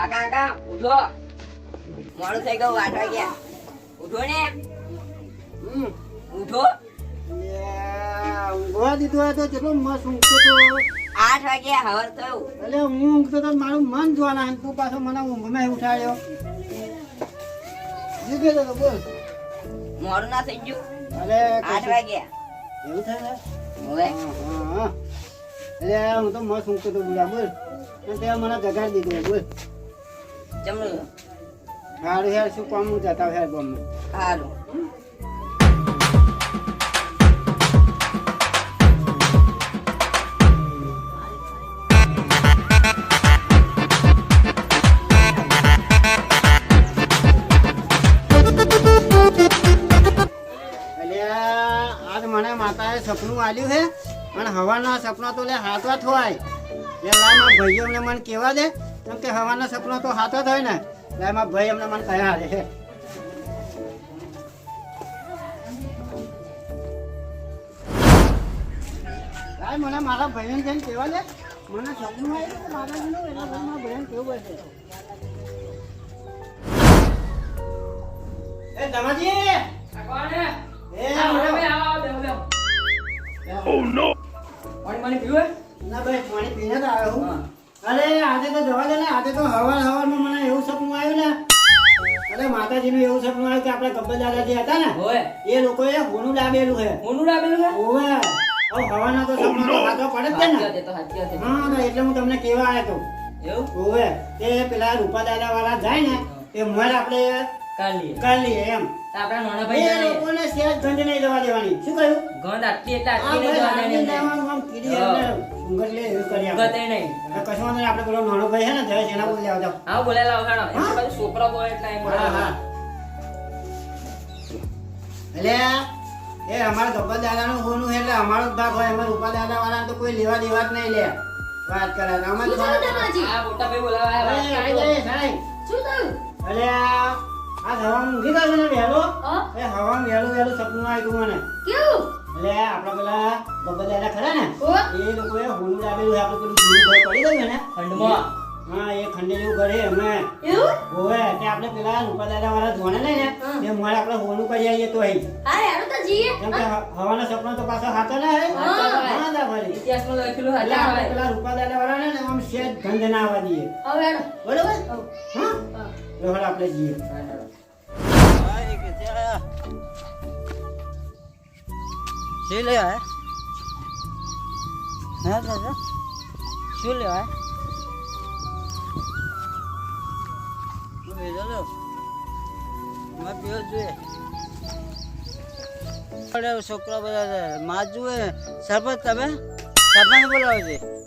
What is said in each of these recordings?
કાકા કાકા ઉઠો. મોડું થઈ ગયું આઠ વાગ્યા. ઉઠો ને. હમ ઉઠો. ઊંઘવા દીધો હોય તો કેટલો મસ્ત ઊંઘતો તો. આઠ વાગ્યા હવર થયું. એટલે હું ઊંઘતો તો મારું મન જોવાના અને તું પાછો મને ઊંઘમાં ઉઠાડ્યો. જીગે તો બોલ. મોડું ના થઈ ગયું. અરે આઠ વાગ્યા. એવું થાય ને? હા. એટલે હું તો મસ્ત ઊંઘતો તો બોલા બોલ. અને તે મને જગાડી દીધો બોલ. જમણું હેર શું કામ હું જતા ગમે સારું મને માતાએ સપનું આલ્યું છે પણ હવાના સપના તો લે હાથવા થોય એટલે ભાઈઓ મને કેવા દે. કેમ કે હવાના સપના તો હાથ જ હોય ને. એમાં ભાઈ અમને મને કયા હારે છે. મને મારા ભાઈને જઈને કહેવા દે મને સપનું હોય કે માતાજીનું એના ભાઈ મારા ભાઈને કેવું હશે એ દમાજી એ ના ભાઈ પાણી પીને જ આવ્યો હું. અરે આજે તો જવા દે ને આજે તો હવાર હવારમાં મને એવું સપનું આવ્યું ને. અરે માતાજીનું એવું સપનું આવ્યું કે આપણે ગબ્બર દાદાજી હતા ને એ લોકોએ હોનું લાવેલું છે. ઓવે. હવે હવાના તો સપના તો ખાધો પડે જ છે ને. હા તો એટલે હું તમને કેવા આવ્યો તો. ઓવે. તે પેલા રૂપા દાદા વાળા જાય ને એ મોર આપણે એમ. એ લોકોને સેજ ગંધ નહીં જવા દેવાની. શું કહ્યું? આ ભાઈ હાથની લેવાનું આમ કીડી એમને સુંગર લે એવું કરી આપે. હવે કશું વાંધો આપણે પેલો નાનો ભાઈ છે ને જયેશ એના બોલી આવતા હા, હા. એટલે એ અમારા ગબ્બર દાદાનું હોનું એટલે અમારો જ ભાગ હોય. એમાં રૂપા દાદા વાળા તો કોઈ લેવા દેવા જ નહીં લે. વાત કરે. અમારે આઈ શું થયું? એટલે આ હવામાં ઊંઘી ગયો ને વહેલો? એ હવામાં વહેલું વહેલું સપનું આવ્યું મને. કેવું? એટલે આપણા પેલા ગબ્બર દાદા ખરા ને? એ લોકોએ હોનું લાવેલું આપણે પેલું જૂનું ઘર પડી ગયું ને? હા એ ખંડેલું ઘર અમે એવું? ઓવે તે આપણે પેલા રૂપા દાદા વાળા ધોણે ને. તે મોડે આપણે હોનું કરી આવીએ તો અહીં હા હેડો તો જઈએ. કેમ કે હવાના સપના તો પાછો હાથો ના હે. હા. દા ભાઈ. એટલે આપણે પેલા રૂપા દાદા વાળા ને આમ શેજ ગંધ ના આવવા દઈએ. હવે બરોબર? હા. હા. રોહડ આપણે જઈએ શું લેવા હે? દાદા? શું લેવા હું? ભેજો લો માં પીવો જોઈએ. અરે, છોકરા બધા છે. માં જુએ. સરપંચ, તમે? સરપંચ બોલાવો છે.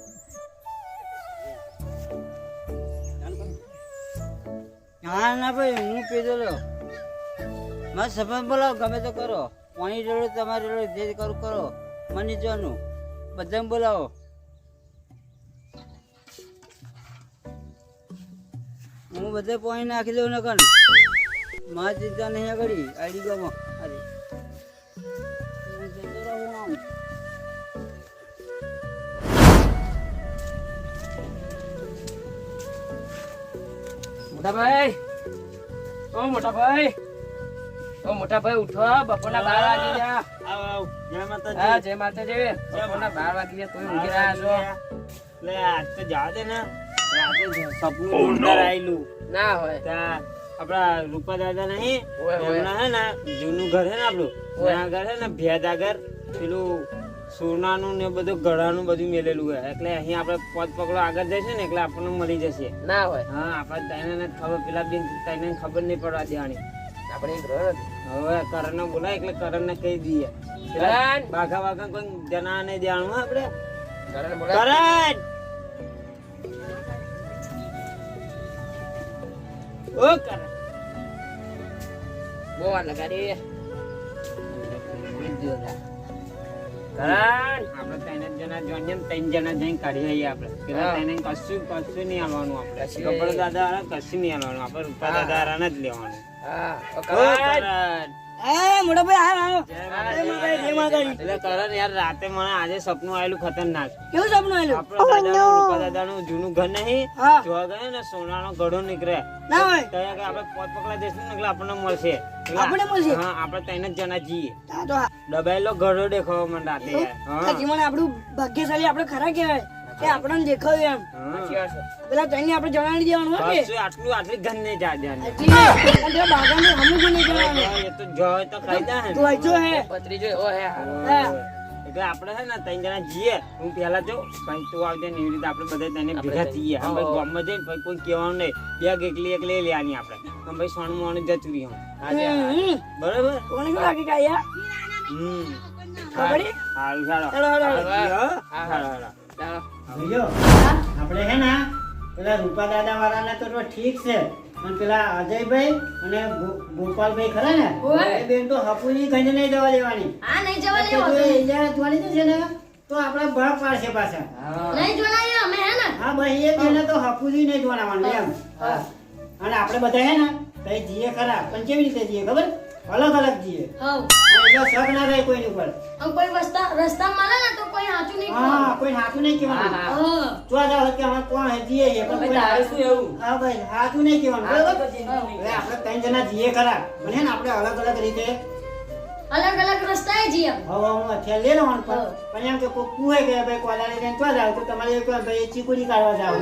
હા ના ભાઈ, હું પીધો લો. મારે સંબંધ બોલાવો, ગમે તો કરો. પાણી રેડો, તમારે રેડો, જે કરું, કરો. મને જોવાનું. બધાને બોલાવો. હું બધે પાણી નાખી દઉં નકર. મારા ચિંતા નહીં આગળ. આડી ગામમાં અરે જતો મોટા ભાઈ. ઓ મોટા ભાઈ ઉઠો બપોરના બાર વાગી ગયા. આવ આવ. જય હા માતાજી. જય માતાજી. બપોરના બાર વાગી ગયા તમે ઊંઘી રહ્યા છો. લે આજ તો જા દે ને. રાતે સપનું ઉંદર આયેલું. ના હોય. તા આપડા રૂપા દાદા નહીં. એમના હે ને જૂનું ઘર હે ને આપણું. ઘર હે ને ભેદ પેલું સોનાનું ને બધું ગળાનું બધું મેલેલું હોય. એટલે અહીં આપણે પદ પકડો આગળ જશે ને એટલે આપણને મળી જશે. ના હોય. હા આપણે તને ખબર પેલા બેન તને ખબર નહીં પડવા દેવાની. આપણે હવે કરણ ને બોલાય એટલે કરણ ને કહી દઈએ. બાઘા બાઘા કોઈ જના નહીં જાણવા આપણે? કરણ કરણ! ઓ કરણ! બહુ વાર લગાડી. કરણ આપણે ત્રણ જણા જોઈએ ત્રણ જણા જઈને કાઢી આવીએ આપણે. પેલા. કશું કશું નહીં આવવાનું આપણે. કપડ દાદા કશું નહીં આવવાનું. આપણે રૂપા દાદા જ લેવાનું. હા. કરણ રાતે મને આજે સપનું ખતરનાક. કેવું સપનું જૂનું ઘર નહીં. જોવા ગયા ને સોનાનો ઘડો નીકળે. ના હોય. આપણે પોત પકડા જઈશું ને એટલે આપણને મળશે. એટલે આપણને મળશે? હા આપણે ત્રણ જ જણા જઈએ દબાયેલો ઘડો દેખાવો મને રાતે. જીવન આપણું ભાગ્યશાળી આપણે ખરા કહેવાય. કે આપણને દેખાયું એમ. પેલા ત્રણને આપણે જણાવી દેવાનું હોય કે. આટલું આટલી ઘર ને જા દેવાનું પેલા બાગાને હમું નહીં જવાનું. એ તો જો તો કાયદા હે. તું આજો હે. પત્રીજો ઓ હે એટલે આપણે છે ને ત્રણ જણા જઈએ હું પહેલા જો પછી તું આવજે ને એવી રીતે આપણે બધા તને ભેગા થઈએ. હમ ભાઈ ગામમાં જઈને પછી કોઈ કહેવાનું નહીં. બેગ એકલી એકલી લેવાની આપણે. હમ ભાઈ સોનું મોણ જતું હમ. બરાબર? કોને લાગે કાયા હમ. ખબર હાલ સારું હાલ હાલ હાલ. હેલો. આપણે હે ને પેલા રૂપા દાદા વાળાને તો તો ઠીક છે પેલા અજયભાઈ અને ગોપાલભાઈ ખરા ને એ બેન તો હપુની ગંજ નહીં જવા દેવાની. હા નહીં જવા કે જો જોવાની તો છે ને તો આપણે ભાગ પાડશે પાછા. નહીં જોનાઈએ અમે હે ને? હા ભાઈ એ બેને તો હપુજી નહીં જોવાનું એમ. અને આપણે બધા હે ને તઈ જઈએ ખરા પણ કેવી રીતે જઈએ ખબર? અલગ અલગ જઈએ. એટલે શક ના રહે કોઈની ઉપર. કોઈ રસ્તા રસ્તા મળે ને તો કોઈ સાચું નહીં હા કોઈ હાચું નહીં કહેવાનું. જો જાવ કે અમે કોણ હે જઈએ છીએ, પણ કોઈ હાથું- હા ભાઈ હાથું નહીં કહેવાનું. બરાબર? આપણે ત્રણ જણા જઈએ ખરા. મને ને આપણે અલગ અલગ રીતે અલગ અલગ રસ્તાએ જઈએ હવે હું અત્યારે લઈ લેવાનું પણ. પણ એમ કે કોઈ કુએ કે ભાઈ કોલારી લઈને તો જાવ? તો તમારે એક ભાઈ ચીકુડી કાઢવા જાવ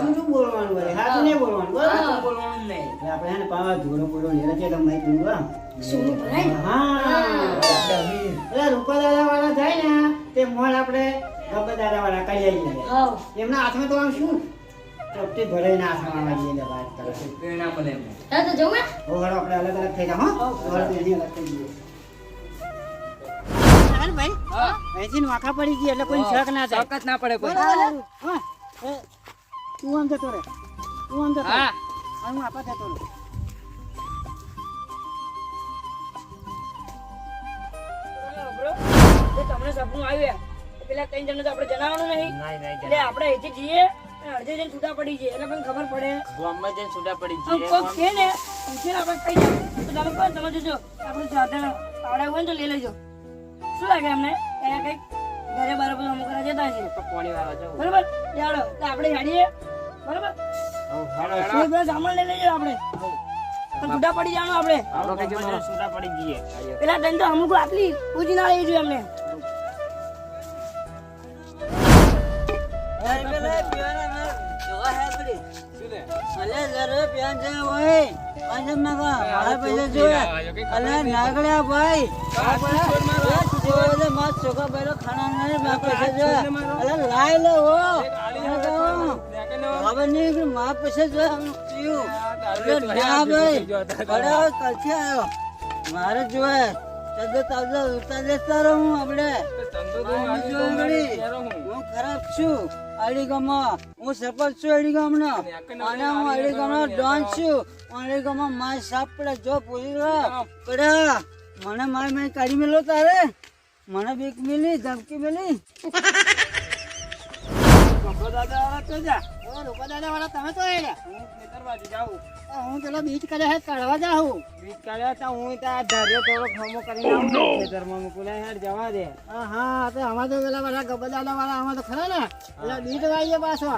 જૂઠું બોલવાનું. વળી, હાચું નહીં બોલવાનું બરાબર? એટલે આપણે હે પાવા ધોળો બોલો ને એટલે તમે માહિતી દઉં, હા. હા રૂપા દાદા વાળા જાય ને તે મોડ આપણે ગબ્બર દાદા વાળા કરી આવીએ. હવ. એમના હાથમાં તો આમ શું? ચપટી ભરાઈને હાથમાં આવા જઈએ વાત કરે. હા તો જવું હે? હો હળો આપણે અલગ અલગ થઈ જા હો? હળો એની અલગ થઈ જઈએ હાલ ભાઈ. હા. ને વાંકા પડી ગઈ એટલે કોઈ શક ના જાય શક ના પડે કોઈ? હા. તું આમ જતો રે તું આમ જતો હા. હા, હું આપા જતો રે તમને સપનું આવ્યું પેલા ત્રણ જણ તો આપણે જણાવવાનું નહીં. એટલે આપણે અહીંથી જઈએ. અડધે જણ છૂટા પડી છે એટલે પણ ખબર પડે. ગામમાં જઈને છૂટા પડી આમ જઈએ કોક કે ને પૂછીને આપણે કહી જાવ તો તમે કહો તમે જોજો આપણું સાધન પાવડા હોય ને તો લઈ લેજો. શું લાગે અમને? ઘરે બરાબર અમુક જતા છે પોણી જવું. બરાબર? ચાલો તો આપણે ગાડીએ બરાબર? સામાન લઈ લઈએ આપણે. પણ છૂટા પડી જવાનું આપણે. છૂટા પડી જઈએ. પેલા ત્રણ તો અમુક આટલી પૂછી ના લઈ જોઈએ અમને. અલે જરે પ્યાન છે ઓય પાંચ માગા મારા પૈસા જોયા. અલે નાગડ્યા ભાઈ. જોડે માર? છોકરા બેરો ખાના મારા પૈસા જોયા. અલે લાઈ લે હો. ખબર નહીં કે મારા પૈસા જોયા આમ પીયું ના ભાઈ. બરાબર કલથી આવ્યો. મારે જોયે. તદ્દો તાજો ઉતાર દેતા રહું આપણે. હું ખરાબ છું. અડી ગામમાં હું સફળ છું અડી ગામનો અને હું અડી ગામનો ડોન છું. અડી ગામમાં માય સાપ પડે જો પૂરી પડે. મને માય માય કાઢી મેલો તારે. મને બીક મિલી ધમકી મિલી. દાદા વાળા તો જા. ઓ, રૂપા દાદા વાળા તમે તો આયેલા. હું ખેતર બાજુ જાઉં હું પેલા બીજ કાઢ્યા હે કાઢવા જાઉં. બીજ કાઢ્યા તા હું ત્યાં ધાર્યો થોડો ખમો કરીને આવું. ખેતરમાં મુકુલા હેડ જવા દે. હા હા તો અમારે તો પેલા બધા ગબ્બર દાદા વાળા અમારે તો ખરા ને? પેલા બીજ વાઈએ પાછો.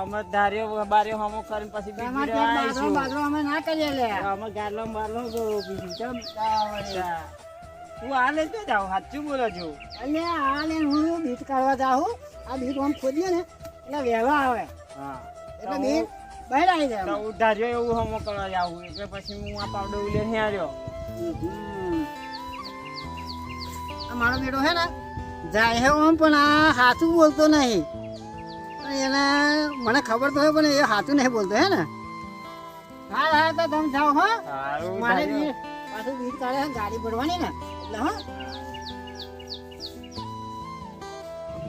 અમે ધાર્યો બાર્યો હમો કરીને પછી બીજ બાજરો બાજરો અમે ના કરીએ લે? અમે ગાડલો બારલો બીજું કેમ તું આ લેતો જાવ સાચું બોલો છું. અલ્યા આ લે હું બીજ કાઢવા જાઉં? આ બીજ આમ ખોદીએ ને એટલે વહેવા આવે. હા. એટલે બહાર આવી તો હું એવું હમો કરવા જાવું એટલે પછી હું આ પાવડો નહીં આવ્યો આ મારો બેટો હે ને જાય હે પણ આ હાથું બોલતો નહીં. એને મને ખબર તો હોય પણ એ હાથું નહીં બોલતો હે ને. હા હા તો તમે જાઓ હો. મારે પાછું કાઢે ગાડી ભરવાની ને. એટલે હો.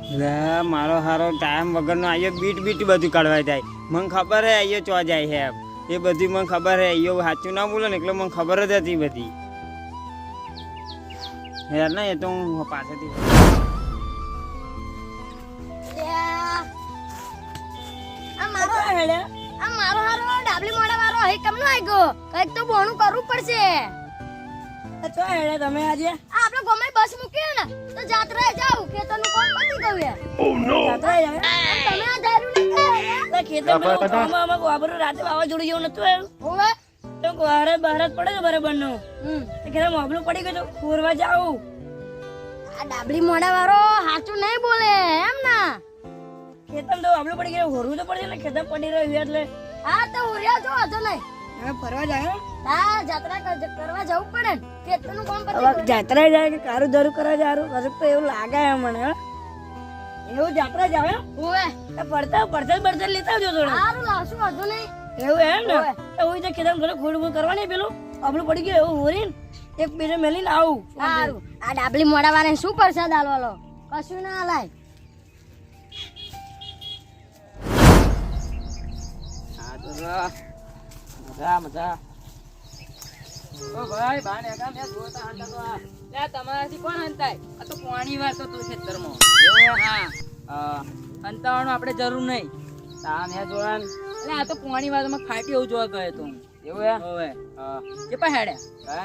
મારો હારો ટાઈમ વગરનો આયો બીટ બીટ બધું કાઢવા જાય મને ખબર હે, આયો ચો જાય છે એ બધી મને ખબર હે, આયો સાચું ના બોલો ને એટલે મને ખબર જ હતી બધી. યાર ના એ તો હું પાછળથી મારો હારો ડાબલી મોડા વાળો અહીં કેમનો આવી ગયો કંઈક તો બોણું કરવું પડશે. તો ચો તમે આજે. આપણે ગમે બસ મૂકીએ ને તો જાત્રાએ જાવ ખેતરનું કામ પતી ગયું યાર? જાત્રા જાય તમે આ દારૂ નહીં તો ખેતરમાં ઉઠવામાં આમાં વાપરું રાતે વાવાઝોડું જેવું નતું આવ્યું હોવે. તો વારે બહાર જ પડે છે બરાબરનું હમ. ઘરે મોબલું પડી ગયું તો ફોરવા જાવ આ ડાબલી મોડા વાળો સાચું નહીં બોલે એમ ના. ખેતર તો આપડે પડી ગયું હોરવું તો પડશે ને ખેતર પડી રહ્યું એટલે. હા તો ઉર્યા જો હજુ નહીં. હવે ફરવા જાય હા. જાત્રા કરવા જવું પડે ને. ખેતરનું કામ પતી જાત્રા જાય કે કારું ધરું કરવા જારું તો એવું લાગે મને હો. એવું જાત્રા જાવે તો પડતા પડતા પડતા લેતા આવજો થોડા. સારું લાવશું વાંધો નહીં. એવું એમ ને? તો હું તો ખેતર ઘરે ખોડ કરવાની પેલું. આપણું પડી ગયું એવું હોરીને એક બીજે મેલીને આવું. સારું આ ડાબલી મોડા વાળાને શું પ્રસાદ આલવાલો કશું ના હલાય આ તો. મજા મજા. ઓ ભાઈ બાને કા મેં જોતા હતા તો આ. લે તમારાથી કોણ હંતાય? આ તો પાણી વાળતો તું ખેતરમાં એવું? હા. હા હંતાવાનું આપણે જરૂર નહીં. તા મે જોવાન એટલે આ તો પાણી વાળમાં ખાટી એવું જોવા ગયો તું. એવું હે? હવે. હા કે પા હેડે.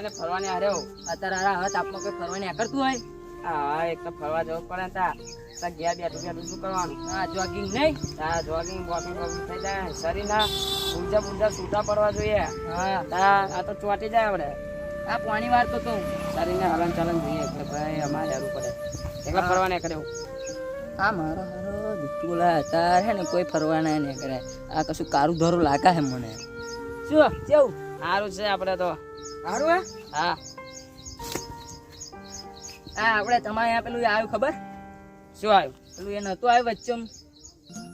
ને ફરવાની હાર્યો અત્યારે આ હત આપમાં કે ફરવાની કરતું હોય? હા એક તો ફરવા જવું પડે તા. તા ઘેર બેઠું બેઠું શું કરવાનું? હા જોગિંગ નહીં? હા જોગિંગ વોકિંગ વોકિંગ થઈ જાય શરીરના ઊર્જા પૂર્જા છૂટા પડવા જોઈએ. હા તા આ તો ચોંટી જાય આપણે. આ પાણી વાર તો તું શરીરને હલન ચલન જોઈએ એટલે ભાઈ અમારે હારું પડે. એટલે ફરવા નહીં કર્યો આ મારો હારો દીકુલા તાર હે ને કોઈ ફરવાના નહીં કરે આ કશું કારું ધરું લાગે હે મને. શું? કેવું? સારું છે આપણે તો. સારું હે? હા. આ આપણે તમારે અહીંયા પેલું આવ્યું ખબર? શું આવ્યું? પેલું એ નતું આવ્યું વચ્ચે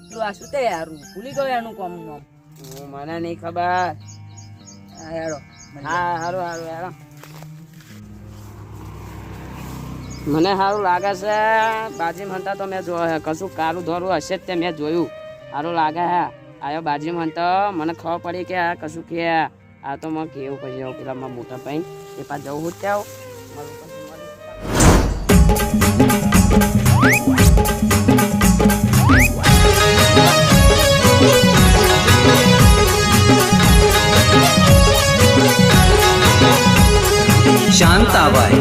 પેલું આ શું તે યારું? ભૂલી ગયો એનું કોમ નામ. મને નહીં ખબર. હા યારો હા સારું હારું યાર મને સારું લાગે છે. બાજી મનતા તો મેં જોયો કશું કારું ધોરું હશે જ તે મેં જોયું. સારું લાગે હે. આયો બાજી મનતો મને ખબર પડી કે આ કશું કે આ તો મેં કેવું આવું પેલા મોટા ભાઈ. એ પાછા જવું હું ત્યાં શાંતાબાઈ